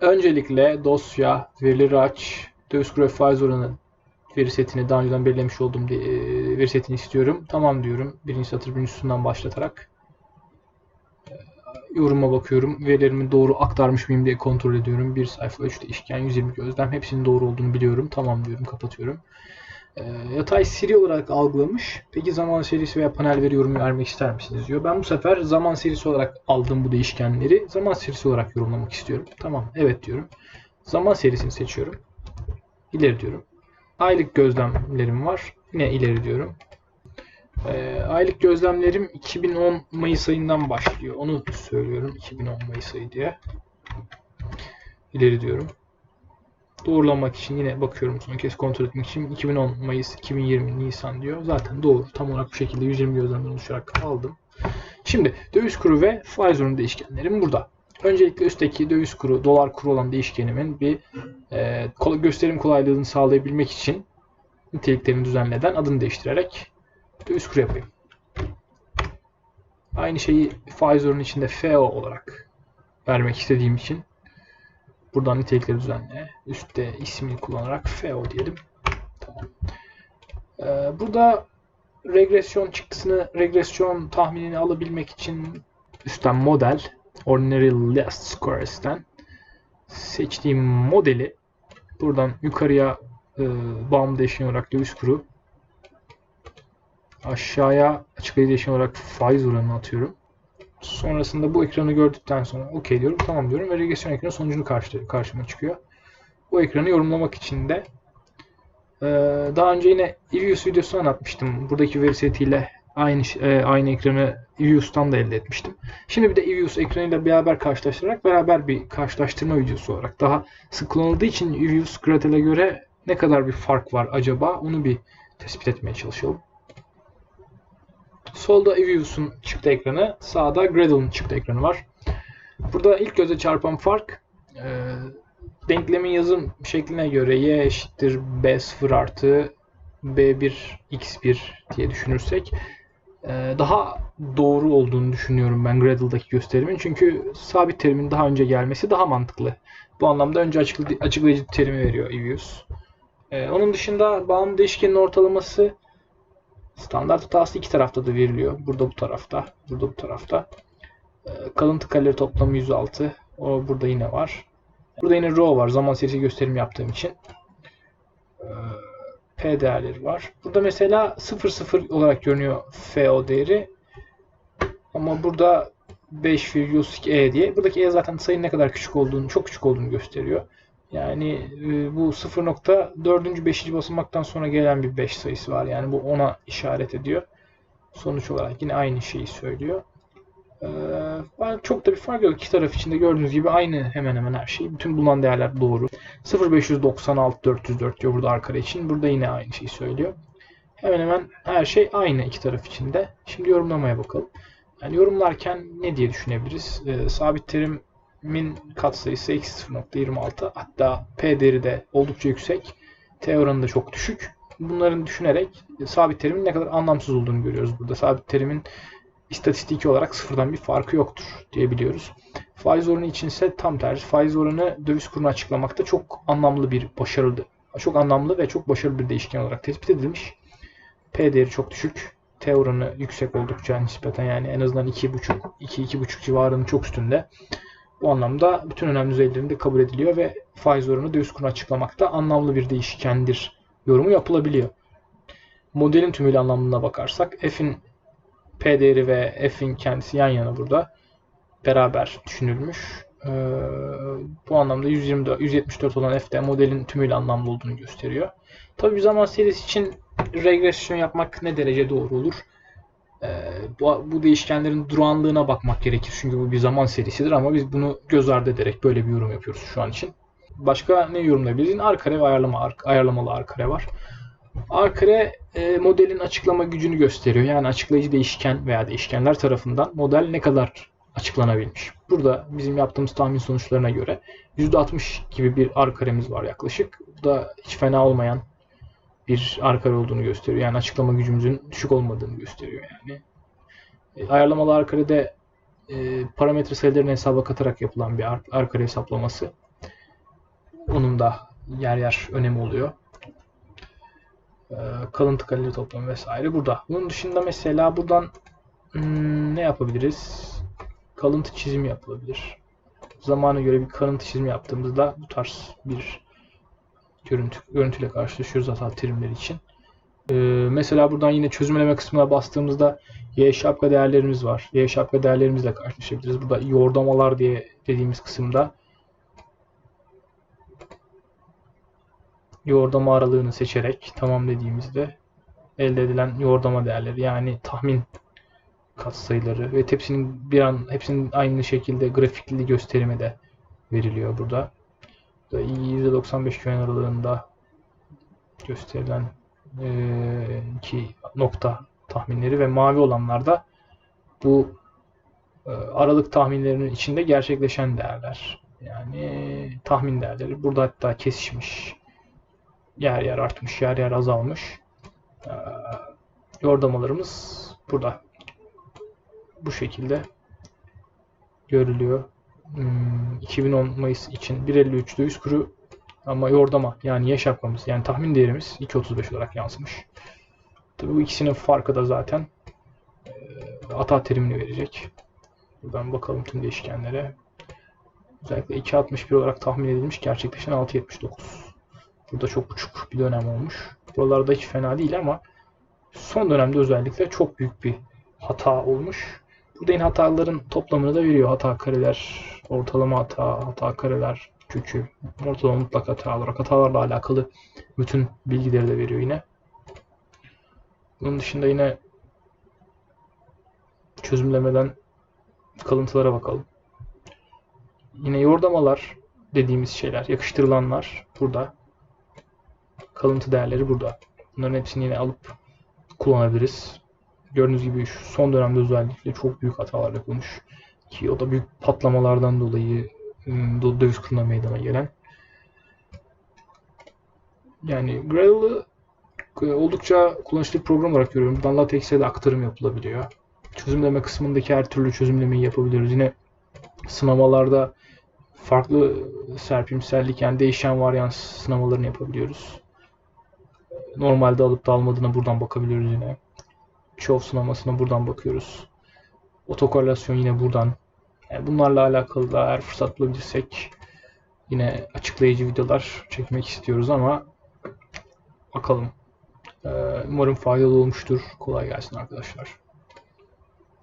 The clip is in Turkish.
Öncelikle dosya, verileri aç, döviz kuru faiz oranı veri setini daha önceden belirlemiş olduğum e, veri setini istiyorum. Tamam diyorum. Birinci satır birinci sütundan başlatarak. E, Yoruma bakıyorum. Verilerimi doğru aktarmış mıyım diye kontrol ediyorum. Bir sayfa 3 değişken 120 gözlem. Hepsinin doğru olduğunu biliyorum. Tamam diyorum. Kapatıyorum. E, Yatay seri olarak algılamış. Peki zaman serisi veya panel veri yorumu vermek ister misiniz diyor. Ben bu sefer zaman serisi olarak aldığım bu değişkenleri zaman serisi olarak yorumlamak istiyorum. Tamam. Evet diyorum. Zaman serisini seçiyorum. İleri diyorum. Aylık gözlemlerim var. Yine ileri diyorum. Ee, aylık gözlemlerim 2010 Mayıs ayından başlıyor. Onu söylüyorum. 2010 Mayıs ayı diye. İleri diyorum. Doğrulamak için yine bakıyorum son kez kontrol etmek için 2010 Mayıs 2020 Nisan diyor. Zaten doğru. Tam olarak bu şekilde 120 gözlemden oluşarak aldım. Şimdi döviz kuru ve faiz oranı değişkenlerim burada. Öncelikle üstteki döviz kuru, dolar kuru olan değişkenimin bir e, gösterim kolaylığını sağlayabilmek için niteliklerini düzenleden adını değiştirerek döviz kuru yapayım. Aynı şeyi faiz oranı içinde FO olarak vermek istediğim için buradan nitelikleri düzenle. Üstte ismini kullanarak FO diyelim. Tamam. E, burada regresyon çıktısını, regresyon tahminini alabilmek için üstten model Ordinary Least Squares'ten seçtiğim modeli buradan yukarıya e, bağımlı değişken olarak döviz kuru aşağıya açıklayıcı değişken olarak faiz oranını atıyorum. Sonrasında bu ekranı gördükten sonra OK diyorum. Tamam diyorum ve regresyon ekranı sonucunu karşı, karşıma çıkıyor. Bu ekranı yorumlamak için de e, daha önce yine EViews videosu anlatmıştım. Buradaki veri setiyle aynı e, aynı ekranı EViews'tan da elde etmiştim. Şimdi bir de EViews ekranıyla beraber karşılaştırarak beraber bir karşılaştırma videosu olarak daha sık kullanıldığı için EViews Gradle'e göre ne kadar bir fark var acaba onu bir tespit etmeye çalışalım. Solda EViews'un çıktı ekranı, sağda Gradle'ın çıktı ekranı var. Burada ilk göze çarpan fark e, denklemin yazım şekline göre y eşittir b0 artı b1 x1 diye düşünürsek e, daha doğru olduğunu düşünüyorum ben Gradle'daki gösterimin. Çünkü sabit terimin daha önce gelmesi daha mantıklı. Bu anlamda önce açıklayıcı, terimi veriyor EViews. E, onun dışında bağımlı değişkenin ortalaması standart hatası iki tarafta da veriliyor. Burada bu tarafta, burada bu tarafta. E, kalıntı kareleri toplamı 106. O burada yine var. Burada yine row var. Zaman serisi gösterim yaptığım için. E, P değerleri var. Burada mesela 0,0 olarak görünüyor FO değeri. Ama burada 5,02 E diye. Buradaki E zaten sayının ne kadar küçük olduğunu, çok küçük olduğunu gösteriyor. Yani e, bu 0.4. 5. basamaktan sonra gelen bir 5 sayısı var. Yani bu ona işaret ediyor. Sonuç olarak yine aynı şeyi söylüyor. Ee, çok da bir fark yok. İki taraf içinde gördüğünüz gibi aynı hemen hemen her şey. Bütün bulunan değerler doğru. 0596 404 diyor burada arkada için. Burada yine aynı şeyi söylüyor. Hemen hemen her şey aynı iki taraf içinde. Şimdi yorumlamaya bakalım. Yani yorumlarken ne diye düşünebiliriz? Ee, sabit terimin katsayısı eksi 0.26 hatta P değeri de oldukça yüksek. T oranı da çok düşük. Bunların düşünerek sabit terimin ne kadar anlamsız olduğunu görüyoruz burada. Sabit terimin istatistiki olarak sıfırdan bir farkı yoktur diyebiliyoruz. Faiz oranı içinse tam tersi. Faiz oranı döviz kurunu açıklamakta çok anlamlı bir başarılı, çok anlamlı ve çok başarılı bir değişken olarak tespit edilmiş. P değeri çok düşük. T oranı yüksek oldukça nispeten yani en azından 2.5 2-2.5 civarının çok üstünde. Bu anlamda bütün önemli düzeylerinde kabul ediliyor ve faiz oranı döviz kurunu açıklamakta anlamlı bir değişkendir yorumu yapılabiliyor. Modelin tümüyle anlamına bakarsak f'in P değeri ve F'in kendisi yan yana burada beraber düşünülmüş. Ee, bu anlamda 124, 174 olan F de modelin tümüyle anlamlı olduğunu gösteriyor. Tabi bir zaman serisi için regresyon yapmak ne derece doğru olur? Ee, bu, bu değişkenlerin durağanlığına bakmak gerekir. Çünkü bu bir zaman serisidir ama biz bunu göz ardı ederek böyle bir yorum yapıyoruz şu an için. Başka ne yorumlayabiliriz? Arkare ve ayarlama, ayarlamalı arkare var. Arkare e, modelin açıklama gücünü gösteriyor. Yani açıklayıcı değişken veya değişkenler tarafından model ne kadar açıklanabilmiş. Burada bizim yaptığımız tahmin sonuçlarına göre %60 gibi bir R karemiz var yaklaşık. Bu da hiç fena olmayan bir kare olduğunu gösteriyor. Yani açıklama gücümüzün düşük olmadığını gösteriyor yani. E, ayarlamalı R karede e, parametre sayılarını hesaba katarak yapılan bir R, R kare hesaplaması. Onun da yer yer önemi oluyor. Ee, kalıntı kalite toplamı vesaire burada. Bunun dışında mesela buradan hmm, ne yapabiliriz? Kalıntı çizimi yapılabilir. Zamana göre bir kalıntı çizimi yaptığımızda bu tarz bir görüntü, görüntüyle karşılaşıyoruz hata terimleri için. Ee, mesela buradan yine çözümleme kısmına bastığımızda Y şapka değerlerimiz var. Y şapka değerlerimizle karşılaşabiliriz. Burada yordamalar diye dediğimiz kısımda yordama aralığını seçerek tamam dediğimizde elde edilen yordama değerleri yani tahmin katsayıları ve hepsinin bir an hepsinin aynı şekilde grafikli gösterimi de veriliyor burada. %95 güven aralığında gösterilen e, iki nokta tahminleri ve mavi olanlarda bu e, aralık tahminlerinin içinde gerçekleşen değerler. Yani tahmin değerleri. Burada hatta kesişmiş. Yer yer artmış, yer yer azalmış. E, yordamalarımız burada. Bu şekilde görülüyor. Hmm, 2010 Mayıs için 1.53 döviz kuru ama yordama yani Y şapkamız yani tahmin değerimiz 2.35 olarak yansımış. Tabii bu ikisinin farkı da zaten e, hata terimini verecek. Buradan bakalım tüm değişkenlere. Özellikle 2.61 olarak tahmin edilmiş. Gerçekleşen 6.79. Burada çok buçuk bir dönem olmuş. Buralarda hiç fena değil ama son dönemde özellikle çok büyük bir hata olmuş. Burada yine hataların toplamını da veriyor. Hata kareler, ortalama hata, hata kareler, kökü, ortalama mutlak hata olarak hatalarla alakalı bütün bilgileri de veriyor yine. Bunun dışında yine çözümlemeden kalıntılara bakalım. Yine yordamalar dediğimiz şeyler, yakıştırılanlar burada. Kalıntı değerleri burada. Bunların hepsini yine alıp kullanabiliriz. Gördüğünüz gibi şu son dönemde özellikle çok büyük hatalar yapılmış. Ki o da büyük patlamalardan dolayı ıı, döviz kuruna meydana gelen. Yani Gradle'ı e, oldukça kullanışlı bir program olarak görüyorum. Buradan LaTeX'e de aktarım yapılabiliyor. Çözümleme kısmındaki her türlü çözümlemeyi yapabiliyoruz. Yine sınamalarda farklı serpimsellik yani değişen varyans sınamalarını yapabiliyoruz. Normalde alıp da almadığına buradan bakabiliyoruz yine. Çoğu sınamasına buradan bakıyoruz. Otokorelasyon yine buradan. Yani bunlarla alakalı da eğer fırsat bulabilirsek yine açıklayıcı videolar çekmek istiyoruz ama bakalım. Umarım faydalı olmuştur. Kolay gelsin arkadaşlar.